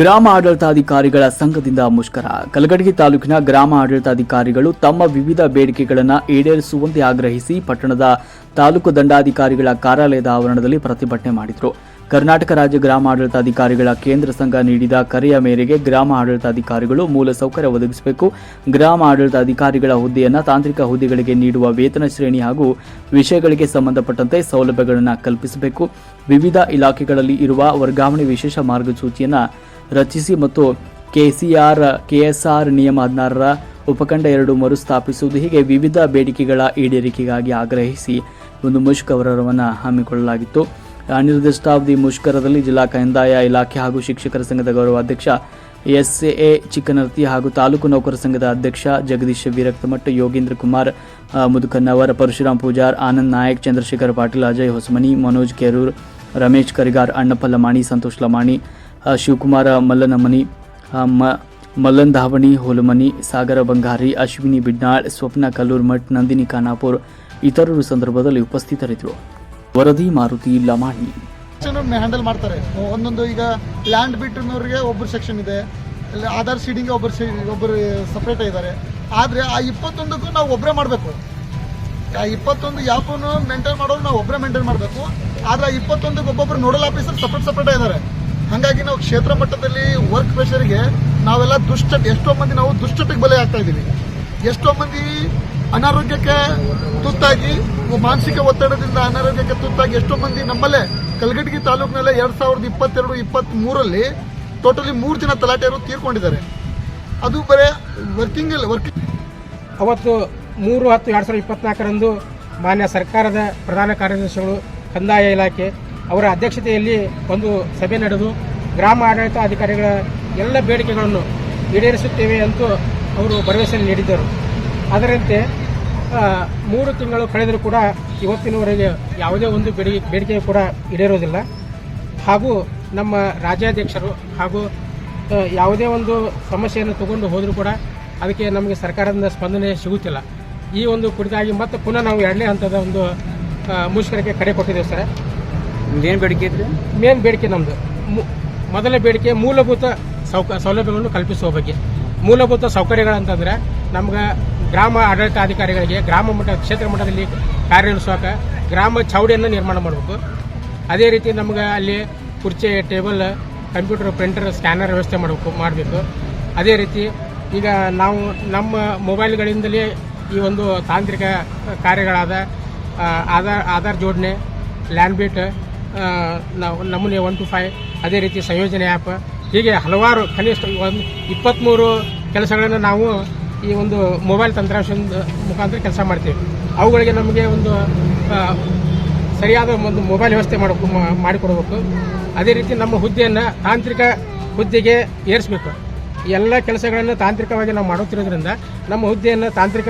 ಗ್ರಾಮ ಆಡಳಿತಾಧಿಕಾರಿಗಳ ಸಂಘದಿಂದ ಮುಷ್ಕರ. ಕಲಗಡಗಿ ತಾಲೂಕಿನ ಗ್ರಾಮ ಆಡಳಿತಾಧಿಕಾರಿಗಳು ತಮ್ಮ ವಿವಿಧ ಬೇಡಿಕೆಗಳನ್ನು ಈಡೇರಿಸುವಂತೆ ಆಗ್ರಹಿಸಿ ಪಟ್ಟಣದ ತಾಲೂಕು ದಂಡಾಧಿಕಾರಿಗಳ ಕಾರ್ಯಾಲಯದ ಆವರಣದಲ್ಲಿ ಪ್ರತಿಭಟನೆ ಮಾಡಿದರು. ಕರ್ನಾಟಕ ರಾಜ್ಯ ಗ್ರಾಮ ಆಡಳಿತಾಧಿಕಾರಿಗಳ ಕೇಂದ್ರ ಸಂಘ ನೀಡಿದ ಕರೆಯ ಮೇರೆಗೆ ಗ್ರಾಮ ಆಡಳಿತಾಧಿಕಾರಿಗಳು ಮೂಲಸೌಕರ್ಯ ಒದಗಿಸಬೇಕು. ಗ್ರಾಮ ಆಡಳಿತಾಧಿಕಾರಿಗಳ ಹುದ್ದೆಯನ್ನು ತಾಂತ್ರಿಕ ಹುದ್ದೆಗಳಿಗೆ ನೀಡುವ ವೇತನ ಶ್ರೇಣಿ ಹಾಗೂ ವಿಷಯಗಳಿಗೆ ಸಂಬಂಧಪಟ್ಟಂತೆ ಸೌಲಭ್ಯಗಳನ್ನು ಕಲ್ಪಿಸಬೇಕು. ವಿವಿಧ ಇಲಾಖೆಗಳಲ್ಲಿ ಇರುವ ವರ್ಗಾವಣೆ ವಿಶೇಷ ಮಾರ್ಗಸೂಚಿಯನ್ನು ರಚಿಸಿ ಮತ್ತು ಕೆಸಿಆರ್, ಕೆಎಸ್ಆರ್ ನಿಯಮ ಹದಿನಾರರ ಉಪಖಂಡ ಎರಡು ಮರುಸ್ಥಾಪಿಸುವುದು ಹೀಗೆ ವಿವಿಧ ಬೇಡಿಕೆಗಳ ಈಡೇರಿಕೆಗಾಗಿ ಆಗ್ರಹಿಸಿ ಒಂದು ಮುಷ್ಕರವನ್ನು ಹಮ್ಮಿಕೊಳ್ಳಲಾಗಿತ್ತು. ಅನಿರ್ದಿಷ್ಟಾವಧಿ ಮುಷ್ಕರದಲ್ಲಿ ಜಿಲ್ಲಾ ಕಂದಾಯ ಇಲಾಖೆ ಹಾಗೂ ಶಿಕ್ಷಕರ ಸಂಘದ ಗೌರವ ಅಧ್ಯಕ್ಷ ಎಸ್ ಎ ಚಿಕ್ಕನರ್ತಿ ಹಾಗೂ ತಾಲೂಕು ನೌಕರ ಸಂಘದ ಅಧ್ಯಕ್ಷ ಜಗದೀಶ್ ವೀರಕ್ತಮಠ ಯೋಗೇಂದ್ರ ಕುಮಾರ್ ಮುದುಕನ್ನವರ್ ಪರಶುರಾಮ್ ಪೂಜಾರ್, ಆನಂದ್ ನಾಯಕ್, ಚಂದ್ರಶೇಖರ್ ಪಾಟೀಲ್, ಅಜಯ್ ಹೊಸಮನಿ, ಮನೋಜ್ ಕೆರೂರ್, ರಮೇಶ್ ಕರಿಗಾರ್ ಅಣ್ಣಪ್ಪ ಲಮಾಣಿ ಸಂತೋಷ್ ಲಮಾಣಿ ಶಿವಕುಮಾರ, ಮಲ್ಲನಮನಿ ಮನಿ ಮ ಮಲ್ಲನ್ ಧಾವಣಿ ಹೋಲಮನಿ, ಸಾಗರ ಬಂಗಾರಿ, ಅಶ್ವಿನಿ ಬಿಡ್ನಾಳ್, ಸ್ವಪ್ನ ಕಲ್ಲೂರ್ಮಠ್ ನಂದಿನಿ ಖಾನಾಪುರ್ ಇತರರು ಸಂದರ್ಭದಲ್ಲಿ ಉಪಸ್ಥಿತರಿದ್ದರು. ವರದಿ ಮಾರುತಿ ಲಮಾಣಿ. ಹ್ಯಾಂಡಲ್ ಮಾಡ್ತಾರೆ. ಒಂದೊಂದು ಈಗ ಲ್ಯಾಂಡ್ ಬಿಟ್ಟಿನವ್ರಿಗೆ ಒಬ್ಬರು ಸೆಕ್ಷನ್ ಇದೆ. ಆಧಾರ್ ಸೀಡಿಂಗ್ ಒಬ್ಬರು ಒಬ್ಬರು ಸಪ್ರೇಟ್ ಇದ್ದಾರೆ. ಆದರೆ ಆ ಇಪ್ಪತ್ತೊಂದಕ್ಕೂ ನಾವು ಒಬ್ಬರೇ ಮಾಡಬೇಕು. ಆ ಇಪ್ಪತ್ತೊಂದು ಯಾಪನ್ನು ಮೇಂಟೈನ್ ಮಾಡೋರು ನಾವು ಒಬ್ಬರೇ ಮೇಂಟೈನ್ ಮಾಡಬೇಕು. ಆದರೆ ಆ ಇಪ್ಪತ್ತೊಂದಕ್ಕೆ ಒಬ್ಬೊಬ್ಬರು ನೋಡಲ್ ಆಫೀಸರ್ ಸಪ್ರೇಟ್ ಸಪ್ರೇಟ್ ಇದ್ದಾರೆ. ಹಾಗಾಗಿ ನಾವು ಕ್ಷೇತ್ರ ಮಟ್ಟದಲ್ಲಿ ವರ್ಕ್ ಪ್ರೆಷರ್ಗೆ ನಾವೆಲ್ಲ ದುಷ್ಟ, ಎಷ್ಟೋ ಮಂದಿ ನಾವು ದುಷ್ಟತೆಗೆ ಬಲೆ ಆಗ್ತಾ ಇದ್ದೀವಿ. ಎಷ್ಟೋ ಮಂದಿ ಅನಾರೋಗ್ಯಕ್ಕೆ ತುತ್ತಾಗಿ, ಮಾನಸಿಕ ಒತ್ತಡದಿಂದ ಅನಾರೋಗ್ಯಕ್ಕೆ ತುತ್ತಾಗಿ ಎಷ್ಟೋ ಮಂದಿ ನಮ್ಮಲ್ಲೇ ಕಲಗಟಗಿ ತಾಲೂಕಿನಲ್ಲೇ ಎರಡು ಸಾವಿರದ ಇಪ್ಪತ್ತೆರಡು ಇಪ್ಪತ್ತ್ಮೂರಲ್ಲಿ ಟೋಟಲಿ ಮೂರು ಜನ ತಲಾಟೆಯರು ತೀರ್ಕೊಂಡಿದ್ದಾರೆ. ಅದು ಬರೇ ವರ್ಕಿಂಗ್ ವರ್ಕಿಂಗ್ ಅವತ್ತು ಮೂರು ಹತ್ತು ಎರಡು ಸಾವಿರದ ಇಪ್ಪತ್ನಾಲ್ಕರಂದು ಮಾನ್ಯ ಸರ್ಕಾರದ ಪ್ರಧಾನ ಕಾರ್ಯದರ್ಶಿಗಳು ಕಂದಾಯ ಇಲಾಖೆ ಅವರ ಅಧ್ಯಕ್ಷತೆಯಲ್ಲಿ ಒಂದು ಸಭೆ ನಡೆದು ಗ್ರಾಮ ಆಡಳಿತ ಅಧಿಕಾರಿಗಳ ಎಲ್ಲ ಬೇಡಿಕೆಗಳನ್ನು ಈಡೇರಿಸುತ್ತೇವೆ ಅಂತ ಅವರು ಭರವಸೆ ನೀಡಿದ್ದರು. ಅದರಂತೆ ಮೂರು ತಿಂಗಳು ಕಳೆದರೂ ಕೂಡ ಇವತ್ತಿನವರೆಗೆ ಯಾವುದೇ ಒಂದು ಬೇಡಿಕೆ ಬೇಡಿಕೆ ಕೂಡ ಈಡೇರೋದಿಲ್ಲ ಹಾಗೂ ನಮ್ಮ ರಾಜ್ಯಾಧ್ಯಕ್ಷರು ಹಾಗೂ ಯಾವುದೇ ಒಂದು ಸಮಸ್ಯೆಯನ್ನು ತಗೊಂಡು ಹೋದರೂ ಕೂಡ ಅದಕ್ಕೆ ನಮಗೆ ಸರ್ಕಾರದಿಂದ ಸ್ಪಂದನೆ ಸಿಗುತ್ತಿಲ್ಲ. ಈ ಒಂದು ಕುರಿತಾಗಿ ಮತ್ತೆ ಪುನಃ ನಾವು ಎರಡನೇ ಹಂತದ ಒಂದು ಮುಷ್ಕರಕ್ಕೆ ಕರೆ ಕೊಟ್ಟಿದ್ದೇವೆ ಸರ್. ಬೇಡಿಕೆ ಮೇನ್ ಬೇಡಿಕೆ ನಮ್ಮದು ಮೊದಲ ಬೇಡಿಕೆ ಮೂಲಭೂತ ಸೌಲಭ್ಯಗಳನ್ನು ಕಲ್ಪಿಸುವ ಬಗ್ಗೆ. ಮೂಲಭೂತ ಸೌಕರ್ಯಗಳಂತಂದ್ರೆ ನಮ್ಗೆ ಗ್ರಾಮ ಆಡಳಿತಾಧಿಕಾರಿಗಳಿಗೆ ಗ್ರಾಮ ಮಟ್ಟ ಕ್ಷೇತ್ರ ಮಟ್ಟದಲ್ಲಿ ಕಾರ್ಯನಿರ್ವಹಿಸುವಾಗ ಗ್ರಾಮ ಚೌಡಿಯನ್ನು ನಿರ್ಮಾಣ ಮಾಡಬೇಕು. ಅದೇ ರೀತಿ ನಮ್ಗೆ ಅಲ್ಲಿ ಕುರ್ಚಿ ಟೇಬಲ್ ಕಂಪ್ಯೂಟರ್ ಪ್ರಿಂಟರ್ ಸ್ಕ್ಯಾನರ್ ವ್ಯವಸ್ಥೆ ಮಾಡಬೇಕು ಮಾಡಬೇಕು. ಅದೇ ರೀತಿ ಈಗ ನಾವು ನಮ್ಮ ಮೊಬೈಲ್ಗಳಿಂದಲೇ ಈ ಒಂದು ತಾಂತ್ರಿಕ ಕಾರ್ಯಗಳಾದ ಆಧಾರ್ ಆಧಾರ್ ಜೋಡಣೆ ಲ್ಯಾಂಡ್ ಬಿಟ್ ಆ, ನಾವು ನಮೂನೆ ಒನ್ ಟು ಫೈವ್ ಅದೇ ರೀತಿ ಸಂಯೋಜನೆ ಆ್ಯಪ್ ಹೀಗೆ ಹಲವಾರು ಕನಿಷ್ಠ ಒಂದು ಇಪ್ಪತ್ತ್ಮೂರು ಕೆಲಸಗಳನ್ನು ನಾವು ಈ ಒಂದು ಮೊಬೈಲ್ ತಂತ್ರಾಂಶದ ಮುಖಾಂತರ ಕೆಲಸ ಮಾಡ್ತೀವಿ. ಅವುಗಳಿಗೆ ನಮಗೆ ಒಂದು ಸರಿಯಾದ ಒಂದು ಮೊಬೈಲ್ ವ್ಯವಸ್ಥೆ ಮಾಡಬೇಕು ಮಾಡಿಕೊಡ್ಬೇಕು ಮಾಡಿಕೊಡಬೇಕು. ಅದೇ ರೀತಿ ನಮ್ಮ ಹುದ್ದೆಯನ್ನು ತಾಂತ್ರಿಕ ಹುದ್ದೆಗೆ ಏರಿಸಬೇಕು. ಎಲ್ಲ ಕೆಲಸಗಳನ್ನು ತಾಂತ್ರಿಕವಾಗಿ ನಾವು ಮಾಡುತ್ತಿರೋದ್ರಿಂದ ನಮ್ಮ ಹುದ್ದೆಯನ್ನು ತಾಂತ್ರಿಕ